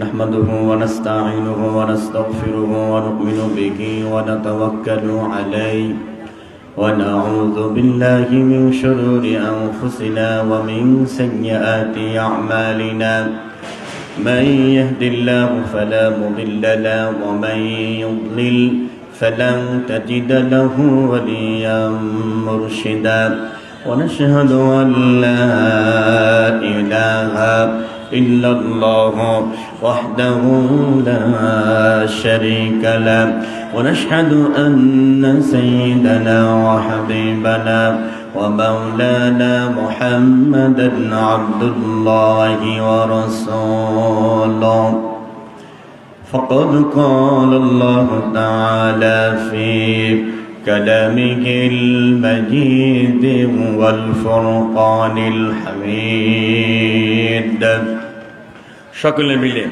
نحمده ونستعينه ونستغفره ونؤمن به ونتوكل عليه ونعوذ بالله من شرور أنفسنا ومن سيئات أعمالنا. من يهد الله فلا مضل له ومن يضلل فلن تجد له وليا مرشدا. ونشهد أن لا إله إلا الله. وحده لا شريك له. ونشهد أن سيدنا وحبيبنا ومولانا محمدا عبد الله ورسوله. فقد قال الله تعالى في كلامه المجيد والفرقان الحميد. সকলে মিলে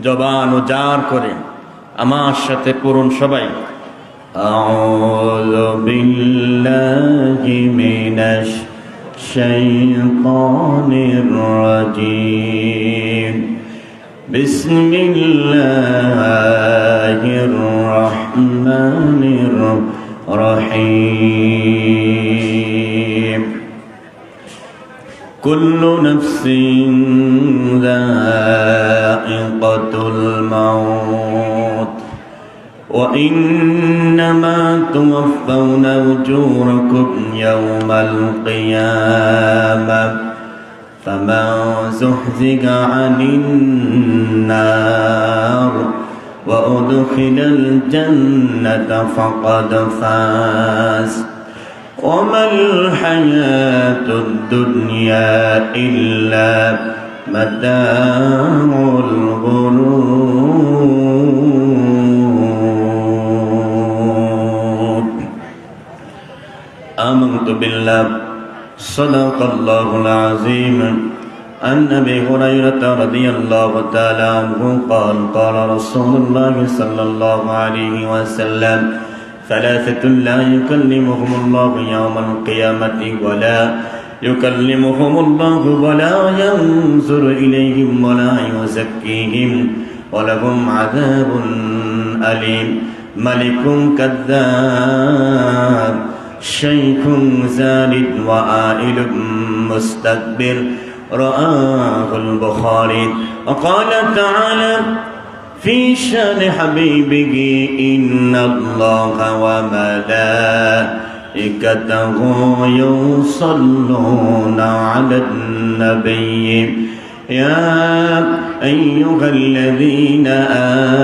জবান ও জার করে আমার সাথে পূরণ সবাই أعوذ بالله من الشيطان الرجيم بسم الله الرحمن الرحيم كل نفس ذائقة الموت. وإنما توفون أجوركم يوم القيامة. فمن زحزق عن النار. وأدخل الجنة فقد فاز. وما الحياة الدنيا إلا متاع الغرور. آمنت بالله. صدق الله العظيم. عن أبي هريرة رضي الله تعالى عنه قال قال رسول الله صلى الله عليه وسلم ثلاثة لا يكلمهم الله يوم القيامة ولا يكلمهم الله ولا ينظر إليهم ولا يزكيهم ولهم عذاب أليم. ملك كذاب شيخ زالد وآئل مستكبر رآه البخاري. وقال تعالى في شان حبيبه إن الله وملائكته يصلون على النبي. يا أيها الذين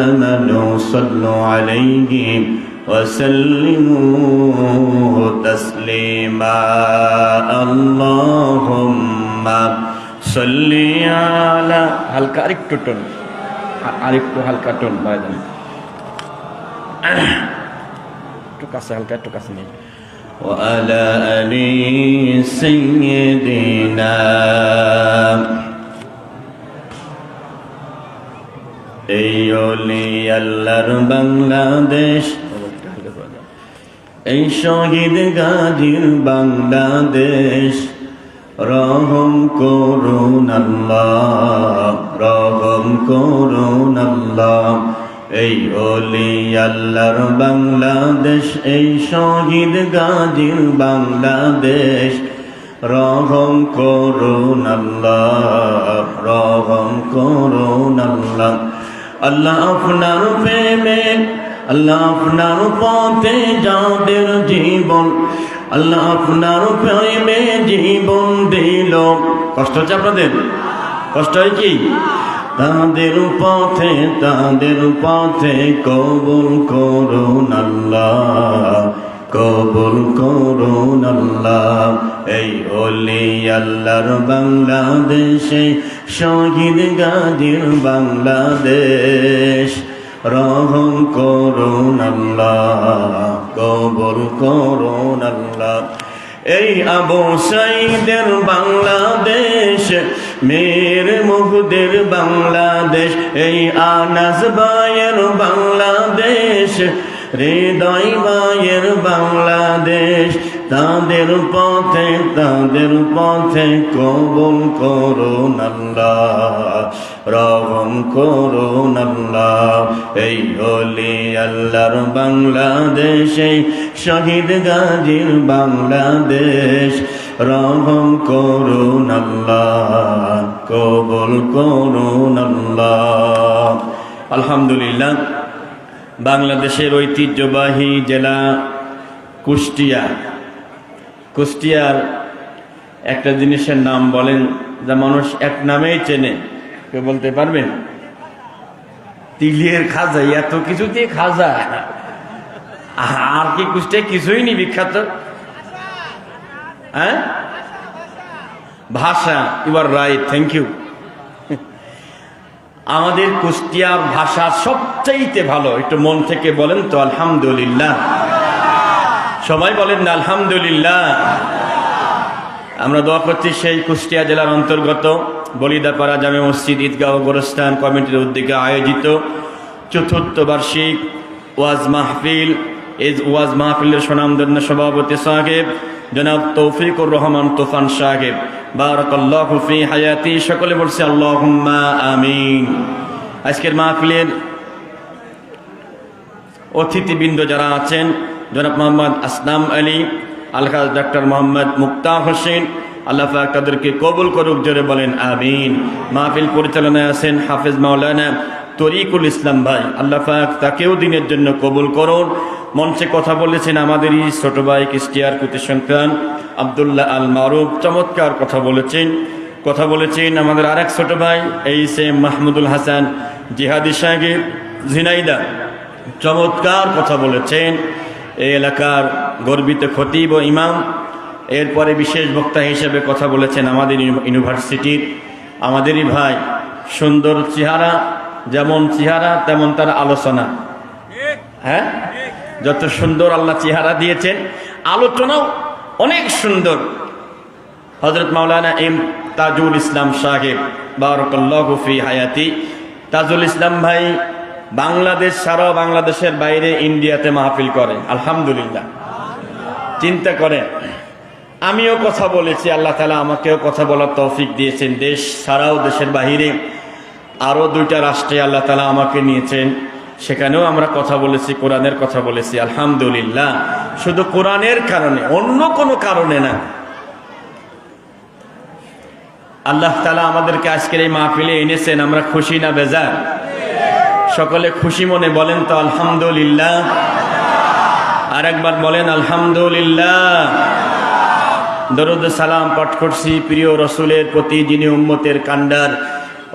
آمنوا صلوا عليه وسلموا تسليما. اللهم صل على هل كارك আরেকটু হালকা টোন বাড়াই দেন একটু কাছে হালকা একটু কাছে নেই وعلى آل سيدنا এই অলি আল্লাহর বাংলাদেশ এই শহীদ গাজীর বাংলাদেশ রহম করুন আল্লাহ রহম করুন এই অলি আল্লাহর বাংলাদেশ, এই শহীদ গাজীর বাংলাদেশ। রহম করুন রহম করুন আল্লাহ আপনার প্রেমে, আল্লাহ আপনার পথে যাদের জীবন আল্লাহ আপনার প্রেমে জীবন দিল। কষ্ট হচ্ছে আপনাদের? কষ্ট হয় কি? তাদের পথে তাদের পথে কবুল করুন আল্লাহ, কবুল করুন আল্লাহ। এই অলি আল্লাহর বাংলাদেশে, শহীদ গাজীর বাংলাদেশ। রহম করুন আল্লাহ কবুল করুন এই আবু সাইদের বাংলাদেশ, মের মুহুদের বাংলাদেশ, এই আনাস বায়ের বাংলাদেশ, হৃদয় মায়ের বাংলাদেশ, তাদের পথে তাদের পথে কবুল করুন আল্লাহ রহম করো আল্লাহ এই হলি আল্লাহর বাংলাদেশে, শহীদ গাজীর বাংলাদেশ। রহম করুন আল্লাহ, কবুল করুন আল্লাহ। আলহামদুলিল্লাহ, বাংলাদেশের ঐতিহ্যবাহী জেলা কুষ্টিয়া। কুষ্টিয়ার একটা জিনিসের নাম বলেন, যা মানুষ এক নামেই চেনে। কেউ বলতে পারবেন? তিলের খাজা, এত কিছু দিয়ে খাজা? আর কি কুষ্টিয়া কিছুই নি বিখ্যাত? হ্যাঁ? ভাষা you are right thank you আমাদের কুষ্টিয়ার ভাষা সবচাইতে ভালো, একটু মন থেকে বলেন তো, আলহামদুলিল্লাহ। সবাই বলেন না, আলহামদুলিল্লাহ। আমরা দোয়া করছি সেই কুষ্টিয়া জেলার অন্তর্গত বলিদাপাড়া জামে মসজিদ ঈদগাহ গোরস্থান কমিটির উদ্যোগে আয়োজিত চতুর্থ বার্ষিক ওয়াজ মাহফিল। এজ ওয়াজ মাহফিলের সুনামধন্য সভাপতি সাহেব, জনাব তৌফিকুর রহমান তুফান সাহেব। বারাকাল্লাহু হায়াতি, সকলে বলছে আল্লাহুম্মা আমিন। আজকের মাহফিলের অতিথিবৃন্দ যারা আছেন, জনাব মোহাম্মদ আসলাম আলী, আলহাজ ডাক্তার মোহাম্মদ মুক্তা হোসেন আল্লাহ পাক তাদেরকে কবুল করুক, জোরে বলেন, আমিন। মাহফিল পরিচালনায় আছেন হাফেজ মাওলানা তরিকুল ইসলাম ভাই। আল্লাহ পাক তাকেও দিনের জন্য কবুল করুন। মঞ্চে কথা বলেছেন আমাদেরই ছোট ভাই কিস্টিয়ার কুতি সন্তান আবদুল্লাহ আল মারুফ। চমৎকার কথা বলেছেন। কথা বলেছেন আমাদের আরেক ছোট ভাই, এই সে মাহমুদুল হাসান জিহাদি সাহেব ঝিনাইদা। চমৎকার কথা বলেছেন। এই এলাকার গর্বিত খতিব ও ইমাম এরপরে বিশেষ বক্তা হিসেবে কথা বলেছেন আমাদের ইউনি- ইউনিভার্সিটির আমাদেরই ভাই, সুন্দর চেহারা, যেমন চেহারা, তেমন তার আলোচনা। হ্যাঁ? যত সুন্দর আল্লাহ চেহারা দিয়েছেন, আলোচনাও অনেক সুন্দর। হজরত মাওলানা এম তাজুল ইসলাম সাহেব, বারকল্লাহ ফি হায়াতি। তাজুল ইসলাম ভাই বাংলাদেশ সারা বাংলাদেশের বাইরে ইন্ডিয়াতে মাহফিল করে, আলহামদুলিল্লাহ। চিন্তা করে আমিও কথা বলেছি, আল্লাহ তালা আমাকেও কথা বলার তৌফিক দিয়েছেন, দেশ ছাড়াও দেশের বাহিরে আরও দুইটা রাষ্ট্রে আল্লাহ তালা আমাকে নিয়েছেন, সেখানেও আমরা কথা বলেছি, কোরআনের কথা বলেছি, আলহামদুলিল্লাহ। শুধু কোরআনের কারণে, অন্য কোনো কারণে না। আল্লাহ তালা আমাদেরকে আজকের এই মাহফিলে এনেছেন, আমরা খুশি না বেজার? সকলে খুশি মনে বলেন তো, আলহামদুলিল্লাহ। আর একবার বলেন, আলহামদুলিল্লাহ। দরুদ সালাম পাঠ করছি প্রিয় রসুলের প্রতি, যিনি উম্মতের কান্ডার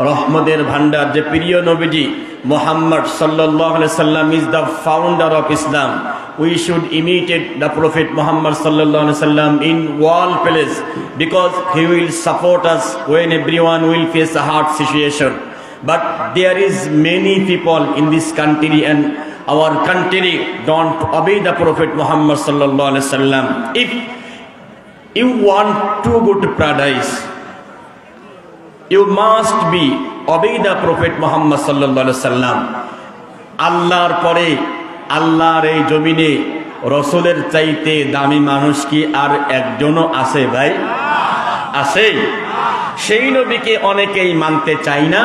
রহমদের ভান্ডার যে প্রিয় নবীজি মোহাম্মদ সাল্লাহ সাল্লাম is the founder of Islam we should imitated the prophet Muhammad সাল্লাহ সাল্লাম in all place because he will support us when every one will face a hard situation there is many people in this country and our country don't obey the prophet muhammad sallallahu alaihi wasallam if you want to go to paradise you must be obey the prophet muhammad sallallahu alaihi wasallam আল্লাহর পরে আল্লাহর এই জমিনে রসুলের চাইতে দামি মানুষ কি আর একজনও আছে ভাই আছে সেই নবীকে অনেকেই মানতে চাই না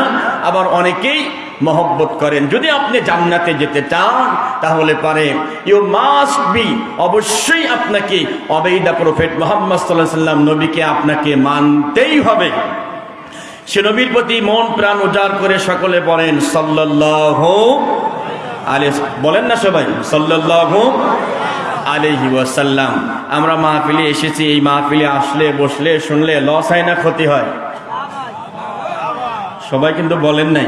আবার অনেকেই মহব্বত করেন। যদি আপনি জান্নাতে যেতে চান, তাহলে পারে ইউ মাস্ট বি অবশ্যই আপনাকে অবেদা প্রফেট মোহাম্মদ সাল্লাহ সাল্লাম নবীকে আপনাকে মানতেই হবে। সে নবীর প্রতি মন প্রাণ উজাড় করে সকলে বলেন সাল্লাহ আলে বলেন না সবাই সাল্লাহ আলহি ওয়াসাল্লাম। আমরা মাহফিলে এসেছি, এই মাহফিলে আসলে, বসলে, শুনলে লস হয় না, ক্ষতি হয়। সবাই কিন্তু বলেন নাই।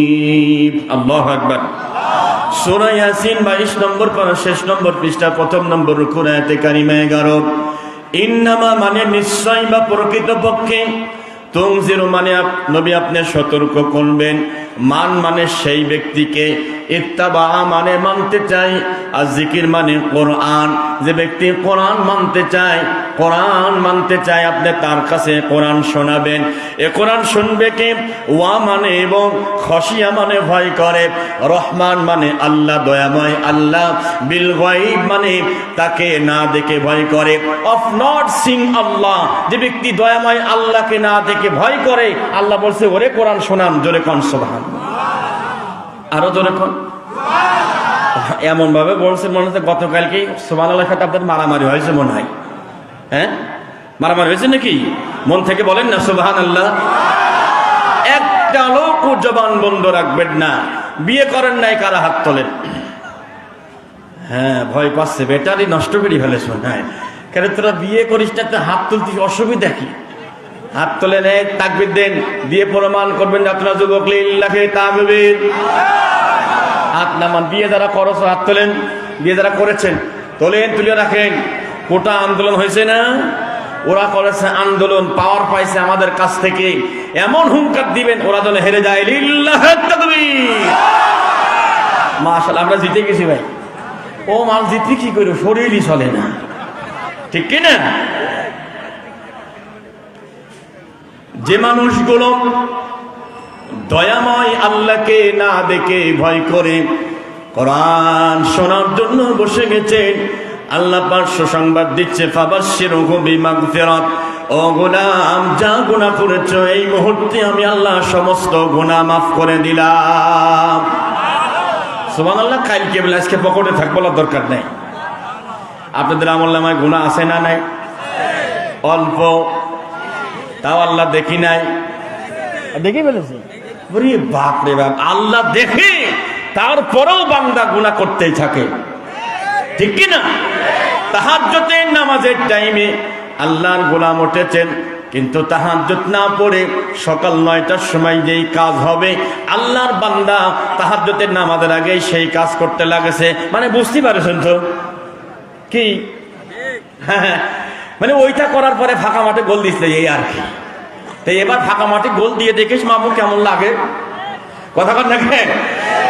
আল্লাহ আকবার। সুরা ইয়াসিন বাইশ নম্বর পারা শেষ নম্বর পৃষ্ঠা, প্রথম নম্বর রুকুর আয়াতে কারিমা এগারো। ইন্নামা মানে নিশ্চয় বা প্রকৃত পক্ষে তংজিরো মানে নবী আপনি সতর্ক করবেন। মান মানে সেই ব্যক্তিকে ইত্তাবা মানে মানতে চাই আর জিকির মানে কোরআন। যে ব্যক্তি কোরআন মানতে চায়, কোরআন মানতে চায়, আপনি তার কাছে কোরআন শোনাবেন। এ কোরআন শুনবে কে? ওয়া মানে এবং খসিয়া মানে ভয় করে, রহমান মানে আল্লাহ দয়াময় আল্লাহ, বিল মানে তাকে না দেখে ভয় করে। অফ নট সিং আল্লাহ, যে ব্যক্তি দয়াময় আল্লাহকে না দেখে ভয় করে, আল্লাহ বলছে, ওরে কোরআন শোনান, জোরে কন সোহান আরও জোরে কন। এমন ভাবে বলছে মনে হচ্ছে গতকালকে সোমান সাথে আপনাদের মারামারি হয়েছে মনে হয়। হ্যাঁ? মারামারি হয়েছে নাকি? মন থেকে বলেন না সুবাহান আল্লাহ একটা লোক জবান বন্ধ রাখবেন না। বিয়ে করেন নাই কারা হাত তোলেন হ্যাঁ ভয় পাচ্ছে। বেটারি নষ্ট করে ফেলেছ হ্যাঁ। কেন তোরা বিয়ে করিস না হাত তুলতে অসুবিধা কি? হাত তোলে নেয়, তাকবির দেন, দিয়ে প্রমাণ করবেন আপনার যুবক লিল্লাহে তাকবির হাত নামান বিয়ে যারা করছ হাত তোলেন বিয়ে যারা করেছেন, তোলেন, তুলে রাখেন। কোটা আন্দোলন হয়েছে না? ওরা করেছে আন্দোলন, পাওয়ার পাইছে আমাদের কাছ থেকে। এমন হুঙ্কার দিবেন, ওরা যেন হেরে যায়। মাশাআল্লাহ, আমরা জিতে গেছি ভাই। ও মাল জিতলি কি করো শরীরই চলে না। ঠিক কি না যে মানুষগুলো দয়াময় আল্লাহকে না দেখে ভয় করে, কোরআন শোনার জন্য বসে গেছে। আল্লাহ পাক সংবাদ দিচ্ছে ফাবাশশির হুবি মাগফিরাত ও গোলাম, যা গুণা করেছ, এই মুহূর্তে আমি আল্লাহ সমস্ত গুনাহ মাফ করে দিলাম। সুবহানাল্লাহ কালকে বলে আজকে পকেটে থাক বলার দরকার নেই। আপনাদের আমল নামায় গুণা আছে না নাই? অল্প। তাও আল্লাহ দেখি নাই। দেখি ফেলেছি। বাপ রে বাপ আল্লাহ দেখে তারপরেও বান্দা গুণা করতেই থাকে। ঠিক কি না তাহাজ্জতের নামাজের টাইমে আল্লাহর গোলাম উঠেছেন কিন্তু তাহাজ্জত না পড়ে সকাল নয়টার সময় যেই কাজ হবে আল্লাহর বান্দা তাহাজ্জতের নামাজের আগে সেই কাজ করতে লাগেছে। মানে বুঝতে পারছেন তো? কি? হ্যাঁ, মানে ওইটা করার পরে ফাঁকা মাঠে গোল দিচ্ছে এই আর কি। তাই এবার ফাঁকা মাঠে গোল দিয়ে দেখিস মামু কেমন লাগে। কথা কথা দেখেন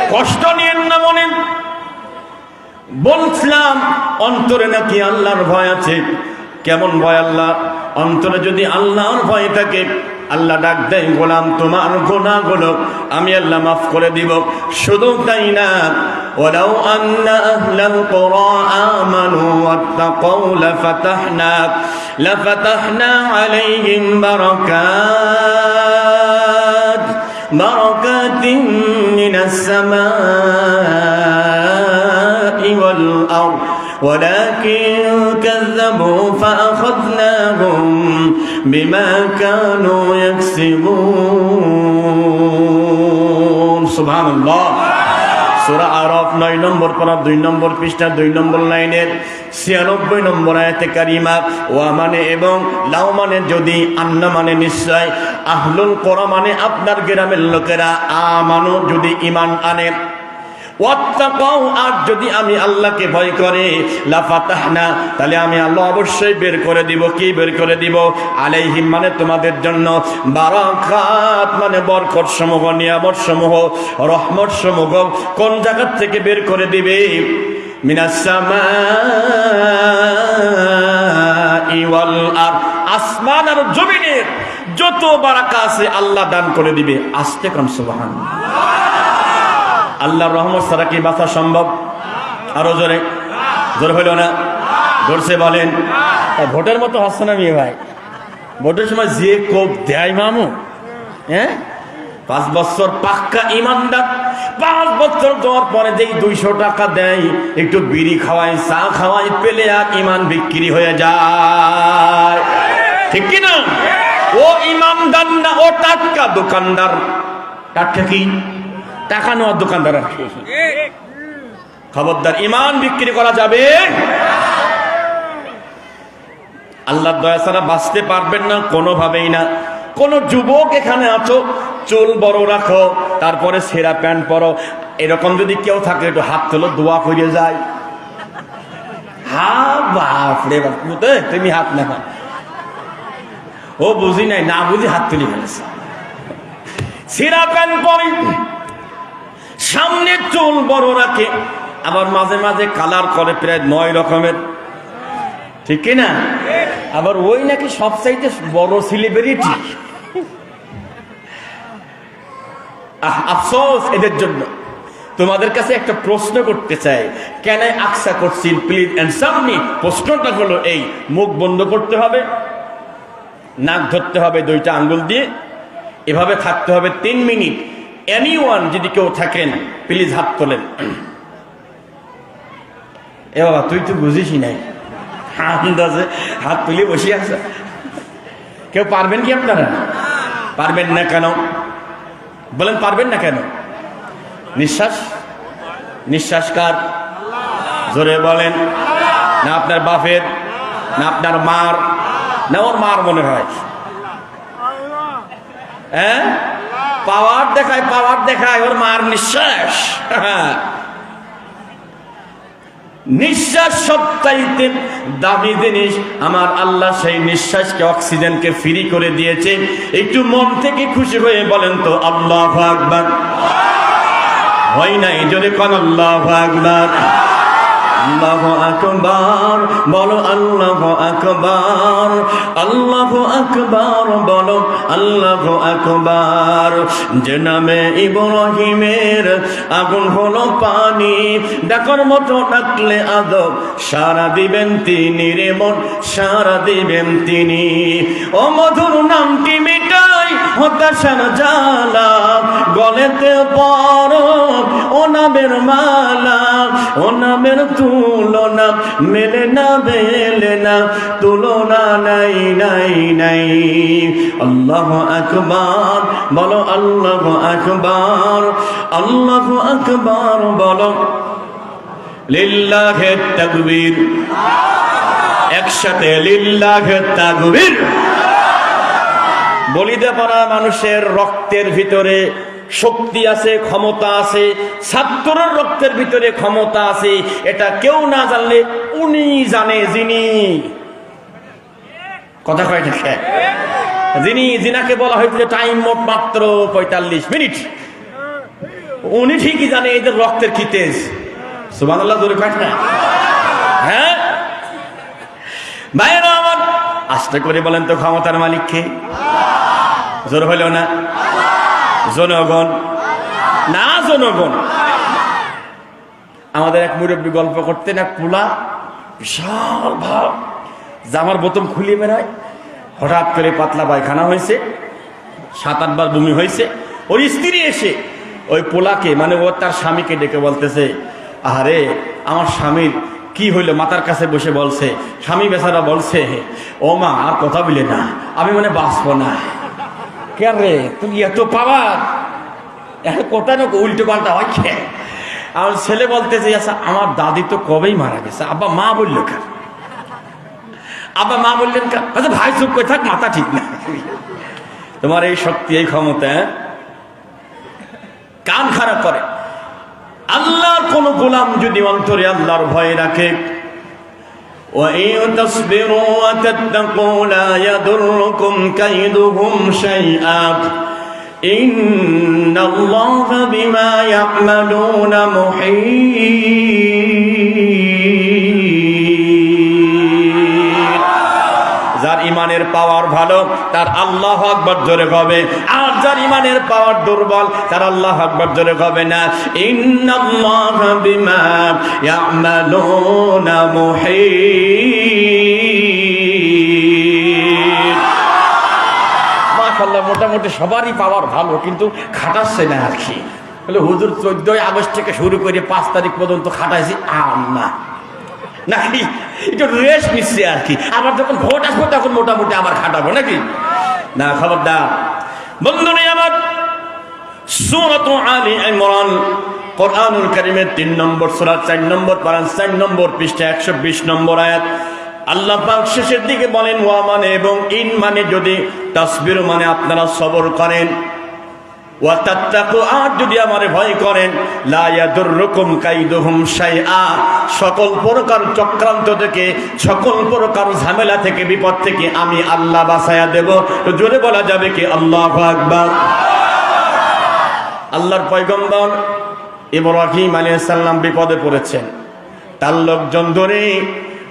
কষ্ট নিয়েন না মনে। বলছিলাম, অন্তরে নাকি আল্লাহর ভয় আছে। কেমন ভয় আল্লাহ? অন্তরে যদি আল্লাহর ভয় থাকে আল্লাহ ডাক দেয় গোলাম তোমার গোনা গুলো আমি আল্লাহ মাফ করে দিব শুধু তাই না ولو أن أهل القرى آمنوا واتقوا لفتحنا لفتحنا عليهم بركات بركات من السماء والأرض ولكن كذبوا فأخذناهم বিমা কানু ইয়াকসিবুন সুবহানাল্লাহ। সূরা আরাফ নয় নম্বর পারা, দুই নম্বর পৃষ্ঠা, দুই নম্বর লাইনের 96 নম্বর আয়াতে কারিমা, ওয়া মানে এবং লাও মানে যদি, আন্না মানে নিশ্চয়। আহলুল কোরা মানে আপনার গ্রামের লোকেরা। আ আমানু যদি ইমান আনে আর যদি আমি আল্লাহকে ভয় করে লাফাতাহনা তাহলে আমি আল্লাহ অবশ্যই বের করে দিব। কি বের করে দিব? আলাইহিম মানে তোমাদের জন্য। বারাকাত মানে বরকত সমূহ নিয়ামত সমূহ রহমত সমূহ কোন জায়গা থেকে বের করে দিবে? মিনাস সামাই ওয়াল আর, আসমান আর জমিনের যত বারাকা আছে আল্লাহ দান করে দিবে। আস্তে কোন, সুবহানাল্লাহ। আল্লাহর রহমত ছাড়া কি বাঁচা সম্ভব? আরও জোরে। জোর হইল না? জোরসে বলেন। ভোটের মতো হচ্ছে না মেয়ে ভাই। ভোটের সময় যে কোপ দেয় মামু হ্যাঁ? পাঁচ বছর পাক্কা ইমানদার। পাঁচ বছর দেওয়ার পরে যেই দুইশো টাকা দেয়, একটু বিড়ি খাওয়াই চা খাওয়াই পেলে আর ইমান বিক্রি হয়ে যায়। ঠিক কি না? ও ইমানদার না, ও টাটকা দোকানদার। টাটকা কি? টাকা নেওয়ার দোকানদার খবরদার ইমান বিক্রি করা যাবে? আল্লাহ দয়া ছাড়া বাঁচতে পারবেন না, কোনোভাবেই না। কোন যুবক এখানে আছো, চুল বড় রাখো, তারপরে সেরা প্যান্ট পরো। এরকম যদি কেউ থাকে, একটু হাত তোলো, দোয়া করে যায় রে তুমি হাত না ও বুঝি নাই, না বুঝি হাত তুলে ফেলেছে। সিরা প্যান্ট পরে। সামনে চুল বড় রাখে, আবার মাঝে মাঝে কালার করে প্রায় নয় রকমের। ঠিক না? আবার ওই নাকি সবচাইতে বড় সেলিব্রিটি আফসোস এদের জন্য। তোমাদের কাছে একটা প্রশ্ন করতে চাই। কেন আকসা করছেন? প্লিজ অ্যান্সার মি প্রশ্নটা হলো এই, মুখ বন্ধ করতে হবে, নাক ধরতে হবে দুইটা আঙ্গুল দিয়ে, এভাবে থাকতে হবে তিন মিনিট। এনি যদি কেউ থাকেন প্লিজ হাত তোলেন। এ বাবা, তুই তো বুঝিসই নাই। আন্দাজে হাত তুলে বসে আছে। কেউ পারবেন কি আপনারা? পারবেন না কেন? বলেন, পারবেন না কেন? নিঃশ্বাস? নিঃশ্বাস কার? জোরে বলেন। না আপনার বাপের, না আপনার মার, না ওর মার মনে হয়। হ্যাঁ? পাওয়ার দেখায় পাওয়ার দেখায়, ওর মার নিঃশ্বাস। নিঃশ্বাস সবচাইতে দামি জিনিস, আমার আল্লাহ সেই নিঃশ্বাসকে, অক্সিজেনকে ফ্রি করে দিয়েছে। একটু মন থেকে খুশি হয়ে বলেন তো, আল্লাহ আকবার। হয় নাই যদি কোন, আল্লাহ আকবার। আল্লাহ আকবার, বলো আল্লাহ আকবার আল্লাহ আকবার, বলো আল্লাহ আকবার। যে নামে ইব্রাহিমের আগুন হলো পানি, ডাকার মতো ডাকলে আদব, সারা দিবেন তিনি রে মন, সারা দিবেন তিনি। ও মধুর নামটি মিটাই হতাশার জ্বালা, গলেতে বড় ও নামের মালা, ও নামের তুলনা, মেলে না বেলে না, তুলনা নাই নাই নাই। আল্লাহ আকবার, বলো আল্লাহ আকবার আল্লাহ আকবার, বলো। লিল্লাহে তাকবীর। একসাথে লিল্লাহে তাকবীর। বলিতে পারা মানুষের রক্তের ভিতরে শক্তি আছে, ক্ষমতা আছে, ছাত্রের রক্তের ভিতরে ক্ষমতা আছে, এটা কেউ না জানলে উনি জানে যিনি। কথা কয় দেখে যিনি, যিনাকে বলা হয়েছিল টাইম মোট মাত্র পঁয়তাল্লিশ মিনিট উনি ঠিকই জানে এদের রক্তের কি তেজ। না? হ্যাঁ? ভাইয়েরা আমার আস্তে করে বলেন তো ক্ষমতার মালিক কে জোর হইল না? জনগণ। না, জনগণ। আমাদের এক মুরব্বী গল্প করতেন, এক পোলা, বিশাল ভাব। জামার বোতম খুলিয়ে বেড়ায়, হঠাৎ করে পাতলা পায়খানা হয়েছে, সাত আটবার বমি হয়েছে। ওর স্ত্রী এসে ওই পোলাকে মানে ও তার স্বামীকে ডেকে বলতেছে আরে আমার স্বামীর কি হইল? মাতার কাছে বসে বলছে, স্বামী বেচারা বলছে, ও মা, আর কথা বলে না, আমি মানে বাঁচবো না। কে রে? তুমি এত পাওয়ার। কোথায় না উল্টো পাল্টা হয় আমার ছেলে বলতেছে আচ্ছা আমার দাদি তো কবেই মারা গেছে? আব্বা, মা বলল কেন আব্বা, মা বললেন কেন আচ্ছা ভাই, চুপ করে থাক, মাথা ঠিক না। তোমার এই শক্তি, এই ক্ষমতা হ্যাঁ? কান খারাপ করে। আল্লাহর কোন গোলাম যদি অন্তরে আল্লাহর ভয় রাখে وإن تصبروا وتتقوا لا يضركم كيدهم شيئا. إن الله بما يعملون محيط. ইমানের পাওয়ার ভালো, তার আল্লাহ আকবর জোরে হবে আর যার ইমানের পাওয়ার দুর্বল, তার আল্লাহ আকবর জোরে হবে না। মোটামুটি সবারই পাওয়ার ভালো, কিন্তু খাটাচ্ছে না আর কি। বলে হুজুর, চোদ্দই আগস্ট থেকে শুরু করে পাঁচ তারিখ পর্যন্ত খাটাইছি আল্লাহ নাকি? একটু রেস্ট নিচ্ছে আর কি আবার যখন ভোট আসব, তখন মোটামুটি আবার খাটাবো, নাকি? না, খবরদার। বন্ধু নেই আমার, সুরত আলী ইমরান, কোরআনুল কারিমের তিন নম্বর সুরা চার নম্বর পারান চার নম্বর পৃষ্ঠা, একশো বিশ নম্বর আয়াত। আল্লাহ পাক শেষের দিকে বলেন, ওয়া মানে এবং ইন মানে যদি, তাসবির মানে আপনারা সবর করেন। আর যদি ভয় করেন সকল চক্রান্ত থেকে, সকল ঝামেলা থেকে, বিপদ থেকে আমি আল্লাহ বাঁচায়া দেব। জোরে বলা যাবে কি আল্লাহু আকবার? আল্লাহর পয়গম্বর ইব্রাহিম আলাইহিস সালাম বিপদে পড়েছেন। তার লোকজন ধরে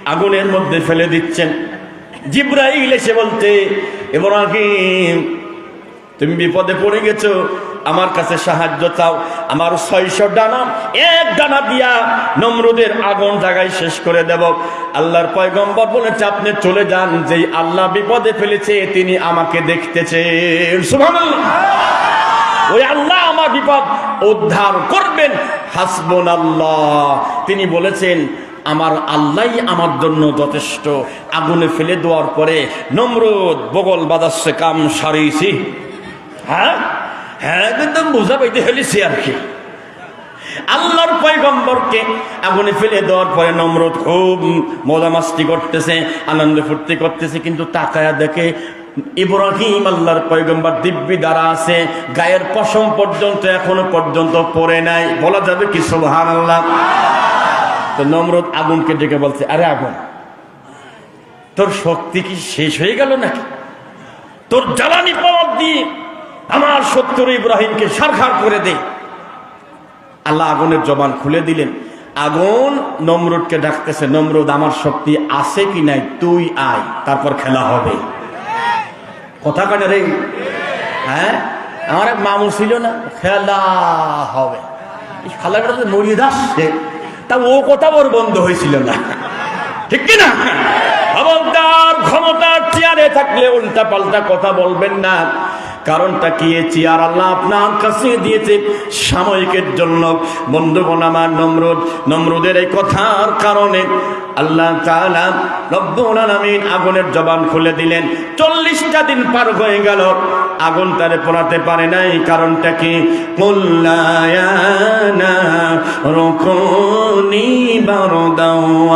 আগুনের মধ্যে ফেলে দিচ্ছেন। জিব্রাইল এসে বলতে, ইব্রাহিম তুমি বিপদে পড়ে গেছো, আমার কাছে সাহায্য চাও। আমার ছয়শো ডানা, এক ডানা দিয়া নমরুদের আগুন জায়গায় শেষ করে দেব। আল্লাহর পয়গম্বর বলেছে, আপনি চলে যান, যেই আল্লাহ বিপদে ফেলেছে, তিনি আমাকে দেখতেছে ওই আল্লাহ আমার বিপদ উদ্ধার করবেন। হাসবুন আল্লাহ তিনি বলেছেন, আমার আল্লাহই আমার জন্য যথেষ্ট। আগুনে ফেলে দেওয়ার পরে নমরুদ বগল বাজাচ্ছে কাম সারিয়েছি হ্যাঁ? হ্যাঁ একদম বোঝা পাইতে ফেলেছি আর কি? আল্লাহর পয়গম্বরকে আগুনে ফেলে দেওয়ার পরে নমরুদ খুব মজামাস্তি করতেছে, আনন্দ ফুর্তি করতেছে, কিন্তু তাকায়া দেখে ইব্রাহিম আল্লাহর পয়গম্বর দিব্যি দ্বারা আছে, গায়ের পশম পর্যন্ত, এখনও পর্যন্ত পড়ে নাই। বলা যাবে কি সুবহান আল্লাহ তো নমরুদ আগুনকে ডেকে বলছে, আরে আগুন, তোর শক্তি কি শেষ হয়ে গেল নাকি? তোর জ্বালানি পাওয়ার দিয়ে আমার সত্তর ইব্রাহিমকে সারখার করে দে। আল্লাহ আগুনের জবান খুলে দিলেন। আগুন নমরুদকে ডাকতেছে, নমরুদ, আমার শক্তি আছে কি নাই? তুই আয়, তারপর খেলা হবে। কথা কানে রে? হ্যাঁ? আমার এক মামু ছিল না, খেলা হবে। খেলাটা তো মরিয়ে দাসছে তা ও কথা ওর বন্ধ হয়েছিল না। ঠিক কিনা ক্ষমতার ক্ষমতার চেয়ারে থাকলে উল্টা পাল্টা কথা বলবেন না। কারণটা কি চেয়ার? আল্লাহ আপনার কাছে দিয়েছে সাময়িকের জন্য। বন্ধুগণ আমার, নমরুদ, নমরুদের এই কথার কারণে আল্লাহ আলামিন আগুনের জবান খুলে দিলেন। চল্লিশটা দিন পার হয়ে গেল। আগুন তারে পোড়াতে পারে নাই, কারণটা কি? কুল্লায়ানা বারদাও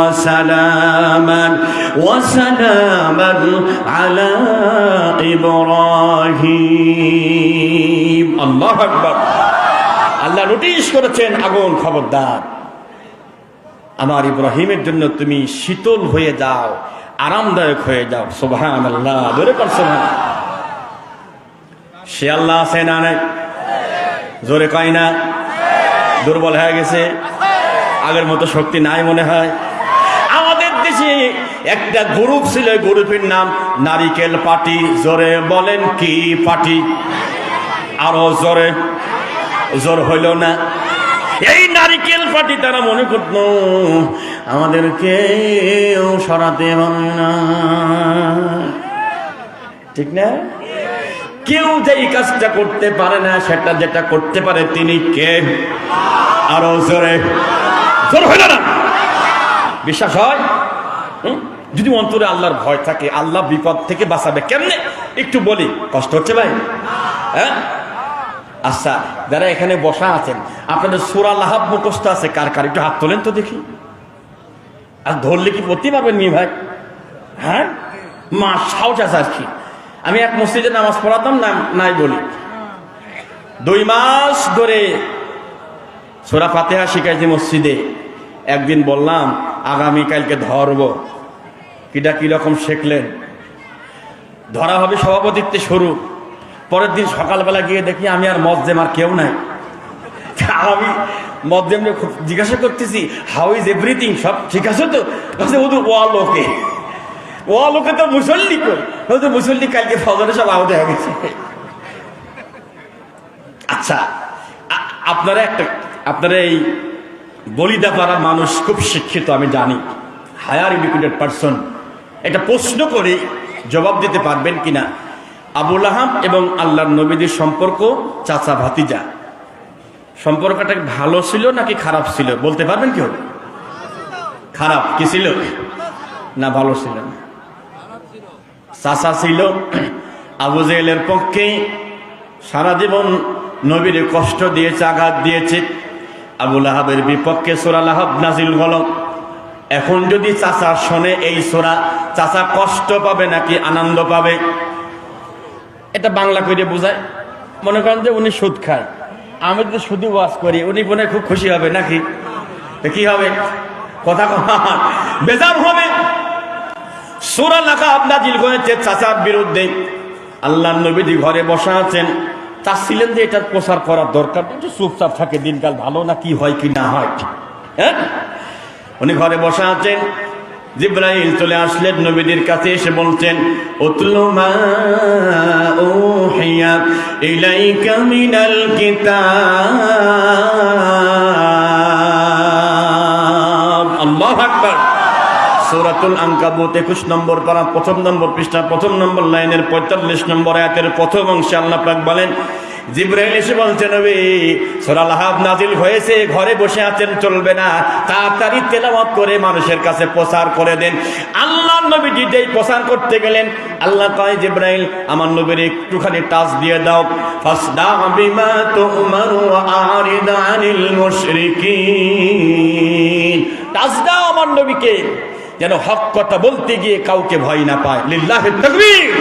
আল্লাহ নোটিশ করেছেন আগুন খবরদার। আমার ইব্রাহিমের জন্য তুমি শীতল হয়ে যাও, আরামদায়ক হয়ে যাও। সোভান সে আল্লাহ আছে না নাই? জোরে কয় না? দুর্বল হয়ে গেছে? আগের মতো শক্তি নাই মনে হয়? আমাদের দেশে একটা গ্রুপ ছিল গ্রুপের নাম নারিকেল পার্টি জোরে বলেন কি পার্টি আরও জোরে, জোর হইল না। এই পার্টি তারা মনে করত, আমাদেরকে সরাতে পারে না। ঠিক না? কেউ যে এই কাজটা করতে পারে না, সেটা যেটা করতে পারে তিনি কে? আরও জোরে। বিশ্বাস হয়? যদি অন্তরে আল্লাহর ভয় থাকে, আল্লাহ বিপদ থেকে বাঁচাবে, কেমনে? একটু বলি, কষ্ট হচ্ছে ভাই? হ্যাঁ? আচ্ছা যারা এখানে বসা আছেন, আপনাদের সুরা লাহাব মুখস্থ আছে, কার কার? একটু হাত তোলেন তো দেখি। আর ধরলে কি পড়তে পারবেন নি ভাই? হ্যাঁ? মা সাহস আছে আর কি আমি এক মসজিদে নামাজ পড়াতাম, না, নাই বলি। দুই মাস ধরে সোরা ফাতেহা শিখাইছি মসজিদে। একদিন বললাম আগামীকালকে ধরব। কিটা কীরকম শিখলেন? ধরা হবে সভাপতিত্বে শুরু। পরের দিন সকালবেলা গিয়ে দেখি আমি আর মজ্জেম আর কেউ নাই। আমি মজ্জেমকে খুব জিজ্ঞাসা করতেছি হাউ ইজ এভরিথিং সব ঠিক আছে তো? বলছে ওদের ও লোকে ও লোকে তো মুসল্লি কই? মুসল্লি কালকে ফজরে সব আহত হয়ে গেছে। আচ্ছা আপনারা একটা, আপনারা এই বলিদা পাড়া মানুষ খুব শিক্ষিত, আমি জানি। হায়ার এডুকেটেড পারসন এটা প্রশ্ন করে জবাব দিতে পারবেন কিনা? আবুল আহাব এবং আল্লাহর নবীদের সম্পর্ক চাচা ভাতিজা। সম্পর্কটা ভালো ছিল নাকি খারাপ ছিল? বলতে পারবেন কি হবে খারাপ। কি ছিল? না, ভালো ছিল না। চাচা ছিল আবু জেলের পক্ষে সারা জীবন নবীর কষ্ট দিয়েছে, আঘাত দিয়েছে। আবুল আহাবের বিপক্ষে সোরাল আহাব নাজিল হল। এখন যদি চাচা শোনে এই সোরা, চাচা কষ্ট পাবে নাকি আনন্দ পাবে? এটা বাংলা করে বোঝায়। মনে করেন যে উনি সুদ খায়। আমি যদি শুধু ওয়াজ করি, উনি মনে খুব খুশি হবে নাকি? কি হবে? কথা বেজার হবে। সুরা লেখা নাজিল হয়েছে চাচার বিরুদ্ধে। আল্লাহ নবীজি ঘরে বসা আছেন। চাচ্ছিলেন যে এটার প্রচার করার দরকার। একটু চুপচাপ থাকে, দিনকাল ভালো না কি হয় কি না হয়। হ্যাঁ? উনি ঘরে বসা আছেন। জিব্রাইল চলে আসলেন, নবীদের কাছে এসে বলছেন, উতলু মা উহিয়া ইলাইকা মিনাল কিতাব। আল্লাহু আকবার। সূরাতুল আনকাবুত 21 নম্বর পারা, প্রথম নম্বর পৃষ্ঠা, প্রথম নম্বর লাইনের 45 নম্বর আয়াতের প্রথম অংশে আল্লাহ পাক বলেন জিব্রাইল এসে বলছেন, নবী, সূরা লাহাব নাজিল হয়েছে, ঘরে বসে আছেন, চলবে না। তাড়াতাড়ি তেলাওয়াত করে মানুষের কাছে প্রচার করে দেন। আল্লাহ নবী যেই প্রচার করতে গেলেন, আল্লাহ কয়, জিব্রাইল, আমার নবীর একটুখানি টাচ দিয়ে দাও। ফাসদা বিমা তুমারু আরিদ আনিল মুশরিকিন। টাচ দাও আমার নবীকে। যেন হক কথা বলতে গিয়ে কাউকে ভয় না পায়। লিল্লাহে তাকবীর।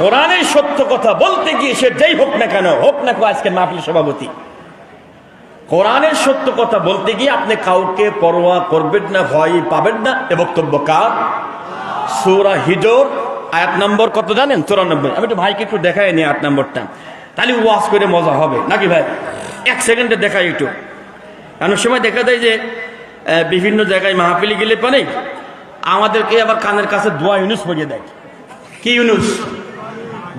কোরআনের সত্য কথা বলতে গিয়ে সে যেই হোক না কেন, হোক না কেউ আজকে মাহফিল সভাপতি। কোরআনের সত্য কথা বলতে গিয়ে আপনি কাউকে পরোয়া করবেন না, ভয় পাবেন না। এ বক্তব্য কার? সূরা হিজর, আয়াত নম্বর কত জানেন? চুরানব্বই। আমি একটু ভাইকে একটু দেখাই নি আট নম্বরটা। তাহলে ওয়াজ করে মজা হবে। নাকি ভাই? এক সেকেন্ডে দেখাই একটু। এমন সময় দেখা যায় যে বিভিন্ন জায়গায় মাহফিলি গেলে পারে আমাদেরকে আবার কানের কাছে দোয়া ইউনুস পড়িয়ে দেয়। কি ইউনুস?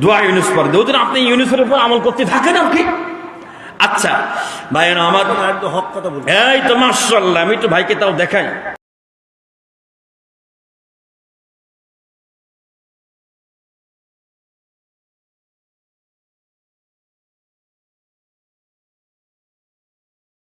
দোয়া ইউনুস দেয় ওদের আপনি ইউনুসের উপর আমল করতে থাকেন আর কি। আচ্ছা ভাই আমার হক কথা বলি এই তো মাসাল্লাহ আমি তো ভাইকে তাও দেখাই।